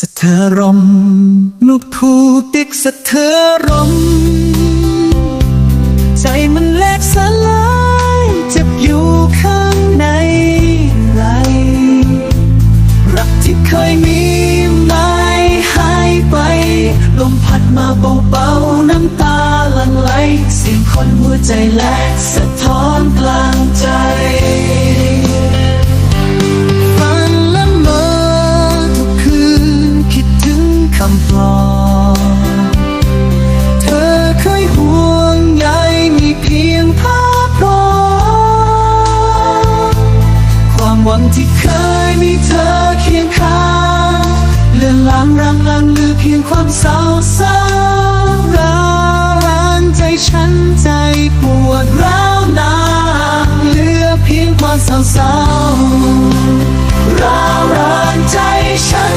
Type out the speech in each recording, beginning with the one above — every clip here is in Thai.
สะเธอรม ลูกทูติกสะเธอรม ใจมันแลกสลายเจ็บอยู่ข้างในไหลรักที่เคยมีไม่หายไป ลมพัดมาเบาๆ น้ำตาหลั่งไหลเสียงคนหัวใจแลกสะท้อน ความวังที่เคยมีเธอเคียงข้างเลือนลางรางลังหรือเพียงความเศร้าซ้ำร้างใจฉันใจปวดร้าวนางเหลือเพียงความเศร้าเศร้าร้าวรานใจฉัน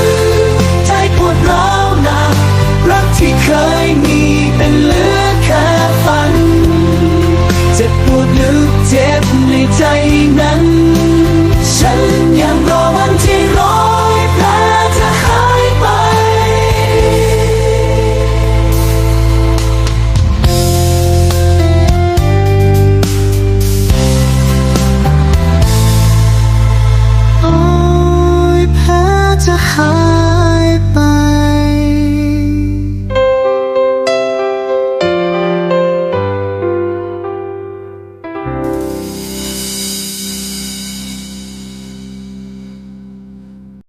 ใจปวดร้าวนากรักที่เคยมีเป็นเหลือแค่ฝัน เจ็บปวดลึกเจ็บในใจนั้น